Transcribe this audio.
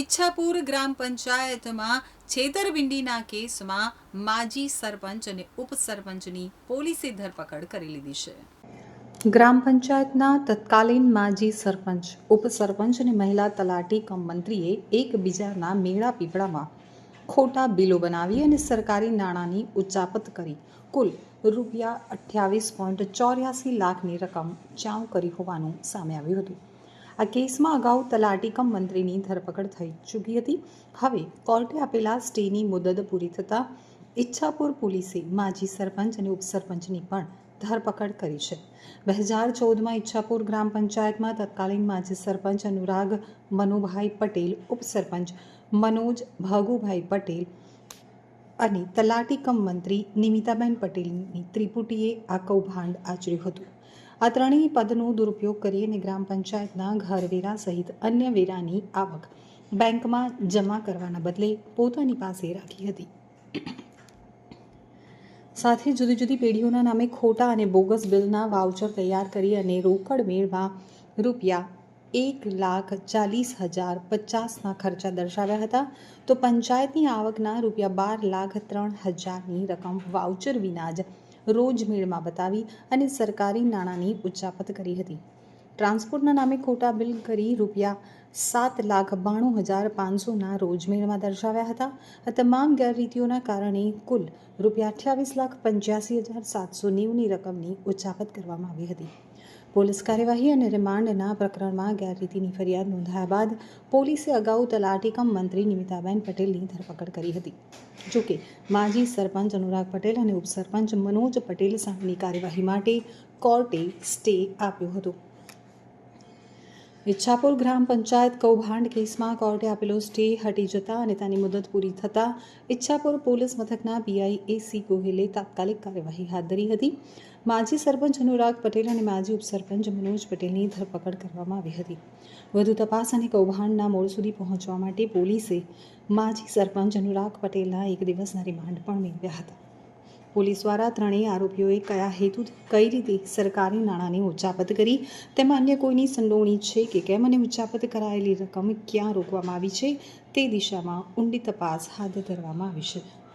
ઈચ્છાપુર ગ્રામ પંચાયતમાં છેતરપિંડીના કેસમાં માજી સરપંચ અને ઉપસરપંચની પોલીસે ધરપકડ કરી લીધી છે. ગ્રામ પંચાયતના તત્કાલીન માજી સરપંચ, ઉપસરપંચ અને મહિલા તલાટી કમ મંત્રીએ એકબીજાના મેળા પીપળામાં ખોટા બિલો બનાવી અને સરકારી નાણાંની ઉચ્ચાપત કરી. કુલ રૂપિયા અઠ્યાવીસ પોઈન્ટ ચોર્યાસી લાખની રકમ ચાઉ કરી હોવાનું સામે આવ્યું હતું. આ કેસમાં અગાઉ તલાટી કમ મંત્રીની ધરપકડ થઈ ચૂકી હતી. હવે કોર્ટે આપેલા સ્ટેની મુદત પૂરી થતાં ઈચ્છાપુર પોલીસે માજી સરપંચ અને ઉપસરપંચની પણ ધરપકડ કરી છે. બે હજાર ચૌદમાં ઈચ્છાપુર ગ્રામ પંચાયતમાં તત્કાલીન માજી સરપંચ અનુરાગ મનુભાઈ પટેલ, ઉપસરપંચ મનોજ ભાગુભાઈ પટેલ અને તલાટી કમ મંત્રી નિમિતાબેન પટેલની ત્રિપુટીએ આ કૌભાંડ આચર્યું હતું. આ ત્રણેય પદનો દુરુપયોગ કરી અને ગ્રામ પંચાયતના ઘરવેરા સહિત અન્ય વેરાની આવક બેંકમાં જમા કરવાના બદલે પોતાની પાસે રાખી હતી. સાથે જુદી જુદી પેઢીઓના નામે ખોટા અને બોગસ બિલના વાઉચર તૈયાર કરી અને રોકડ મેળમાં રૂપિયા એક લાખ ચાલીસ હજાર પચાસના ખર્ચા દર્શાવ્યા હતા, તો પંચાયતની આવકના રૂપિયા બાર લાખ ત્રણ હજારની રકમ વાઉચર વિના જ રોજ મેળમાં બતાવી અને સરકારી નાણાંની ઉચ્ચાપત કરી હતી. ટ્રાન્સપોર્ટના નામે ખોટા બિલ કરી રૂપિયા સાત લાખ બાણું હજાર પાંચસોના રોજમેળમાં દર્શાવ્યા હતા. આ તમામ ગેરરીતિઓના કારણે કુલ રૂપિયા અઠ્યાવીસ લાખ પંચ્યાસી હજાર સાતસો નેવુંની રકમની ઉચાપત કરવામાં આવી હતી. પોલીસ કાર્યવાહી અને રિમાન્ડના પ્રકરણમાં ગેરરીતિની ફરિયાદ નોંધાયા બાદ પોલીસે અગાઉ તલાટી કમ મંત્રી નિમિતાબેન પટેલની ધરપકડ કરી હતી. જોકે, માજી સરપંચ અનુરાગ પટેલ અને ઉપસરપંચ મનોજ પટેલ સામેની કાર્યવાહી માટે કોર્ટે સ્ટે આપ્યો હતો. ઈચ્છાપુર ગ્રામ પંચાયત કૌભાંડ કેસમાં કોર્ટે આપેલો સ્ટે હટી જતા અને તેની મુદત પૂરી થતાં ઈચ્છાપુર પોલીસ મથકના પીઆઈ એસી ગોહિલે તાત્કાલિક કાર્યવાહી હાથ ધરી હતી. માજી સરપંચ અનુરાગ પટેલ અને માજી ઉપસરપંચ મનોજ પટેલની ધરપકડ કરવામાં આવી હતી. વધુ તપાસ અને કૌભાંડના મૂળ સુધી પહોંચવા માટે પોલીસે માજી સરપંચ અનુરાગ પટેલના એક દિવસના રિમાન્ડ પણ મેળવ્યા હતા. પોલીસ દ્વારા ત્રણેય આરોપીઓએ કયા હેતુ કઈ રીતે સરકારી નાણાંની ઉચાપત કરી? તેમાં અન્ય કોઈની સંડોવણી છે કે કેમ અને ઉચાપત કરાયેલી રકમ ક્યાં રોકવામાં આવી છે? તે દિશામાં ઊંડી તપાસ હાથ ધરવામાં આવી છે.